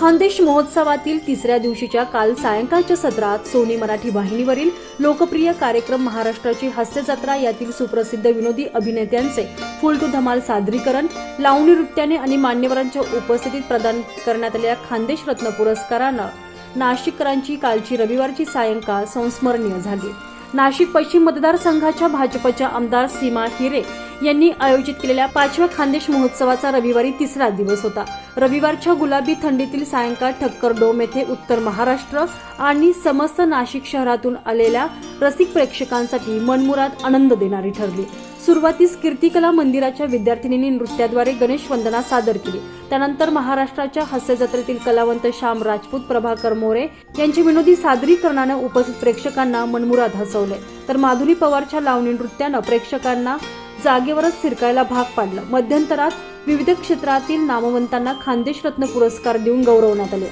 खानदेश महोत्सवातील तिसऱ्या दिवशीच्या काल सायंकाळच्या सत्रात सोनी मराठी वाहिनीवरील लोकप्रिय कार्यक्रम महाराष्ट्राची हास्य जत्रा यातील सुप्रसिद्ध विनोदी अभिनेत्यांचे फुल टू धमाल सादरीकरण लावणी नृत्याने आणि मान्यवरांच्या उपस्थितीत प्रदान करण्यात आलेल्या खानदेश रत्न पुरस्कारानं नाशिककरांची कालची रविवारची सायंकाळ संस्मरणीय झाली. नाशिक पश्चिम मतदारसंघाच्या भाजपच्या आमदार सीमा हिरे यांनी आयोजित केलेल्या पाचव्या खानदेश महोत्सवाचा रविवारी तिसरा दिवस होता. रविवारच्या गुलाबी थंडीतील सायंकाळ ठक्कर डोम येथे उत्तर महाराष्ट्र आणि समस्त नाशिक शहरातून आलेल्या रसिक प्रेक्षकांसाठी मनमुराद आनंद देणारी ठरली. सुरुवातीस कीर्तिकला मंदिराच्या विद्यार्थिनींनी नृत्याद्वारे गणेश वंदना सादर केली. त्यानंतर महाराष्ट्राच्या हास्य जत्रेतील कलावंत श्याम राजपूत प्रभाकर मोरे यांची विनोदी सादरीकरणानं उपस्थित प्रेक्षकांना मनमुराद हसवले. तर माधुरी पवारच्या लावणी नृत्यानं प्रेक्षकांना जागेवरच फिरकायला भाग पाडलं. मध्यंतरात विविध क्षेत्रातील नामवंतांना खानदेश रत्न पुरस्कार देऊन गौरवण्यात आले.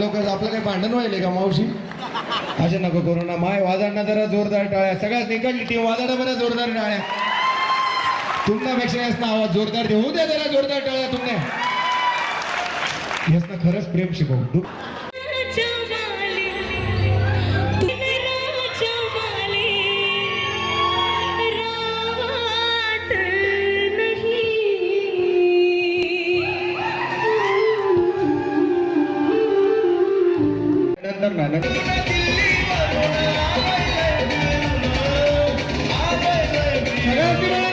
लोक आपलं काही भांडण व्हायले का मावशी? असे नको करू ना माय वाजडणं जरा जोरदार टाळ्या. सगळ्यात निकडली टीम वाजडा बरं जोरदार टाळ्या. तुमच्यापेक्षा यास ना आवाज जोरदार दे. होऊ द्या जरा जोरदार टाळ्या तुमने. यास ना खरंच प्रेम शिकव. दु- सगळ्यात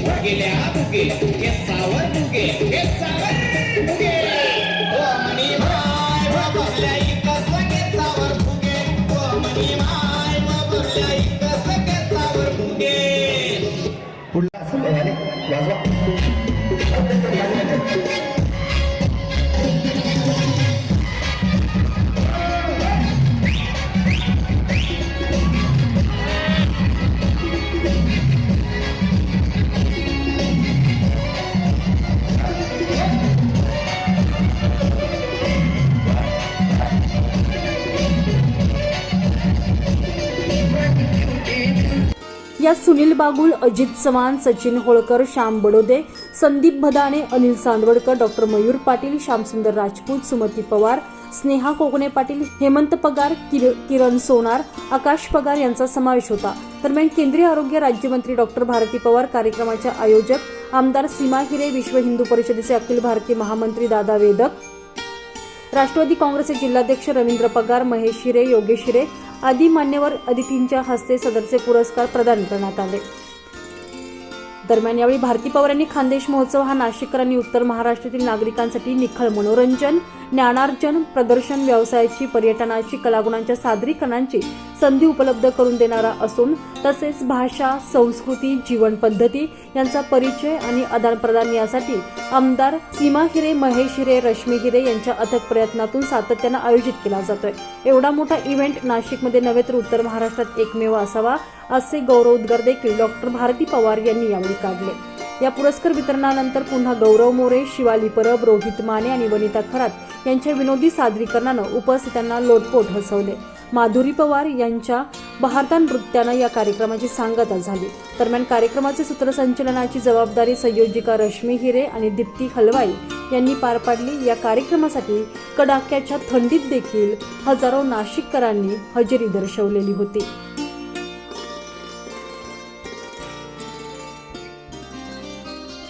गेल्या फुगे हे सावर फुगे हे सावर फुगे ओ मनी माय बाबल्या इका सगे सावर फुगे ओ मनी माय बाबल्या इका सगे सावर फुगे पुढला संध्याकाळी वाजवा यात सुनील बागुल अजित चव्हाण सचिन होळकर श्याम बडोदे संदीप भदाणे अनिल सांदवडकर डॉक्टर मयूर पाटील श्यामसुंदर राजपूत सुमती पवार स्नेहा कोकणे पाटील हेमंत पगार किरण सोनार आकाश पगार यांचा समावेश होता. दरम्यान केंद्रीय आरोग्य राज्यमंत्री डॉक्टर भारती पवार कार्यक्रमाच्या आयोजक आमदार सीमा हिरे विश्व हिंदू परिषदेचे अखिल भारतीय महामंत्री दादा वेदक राष्ट्रवादी काँग्रेसचे जिल्हाध्यक्ष रवींद्र पगार महेश हिरे योगेश हिरे आदी मान्यवर अतिथींच्या हस्ते सदरचे पुरस्कार प्रदान करण्यात आले. दरम्यान यावेळी भारती पवार यांनी खानदेश महोत्सव हा नाशिककरांनी उत्तर महाराष्ट्रातील नागरिकांसाठी निखळ मनोरंजन ज्ञानार्जन प्रदर्शन व्यवसायाची पर्यटनाची कलागुणांच्या सादरीकरणांची संधी उपलब्ध करून देणारा असून तसेच भाषा संस्कृती जीवन पद्धती यांचा परिचय आणि आदानप्रदान यासाठी आमदार सीमा हिरे महेश हिरे रश्मी हिरे यांच्या अथक प्रयत्नातून सातत्यानं आयोजित केला जातोय. एवढा मोठा इव्हेंट नाशिकमध्ये नव्हे तर उत्तर महाराष्ट्रात एकमेव असावा असे गौरवोद्गार देखील डॉक्टर भारती पवार यांनी यावेळी काढले या पुरस्कार वितरणानंतर पुन्हा गौरव मोरे शिवाली परब रोहित माने आणि वनिता खरात यांच्या विनोदी सादरीकरणानं उपस्थितांना लोटपोट हसवले. माधुरी पवार यांच्या बहारता नृत्यानं या कार्यक्रमाची सांगता झाली. दरम्यान कार्यक्रमाचे सूत्रसंचलनाची जबाबदारी संयोजिका रश्मी हिरे आणि दीप्ती हलवाई यांनी पार पाडली. या कार्यक्रमासाठी कडाक्याच्या थंडीत देखील हजारो नाशिककरांनी हजेरी दर्शवलेली होती.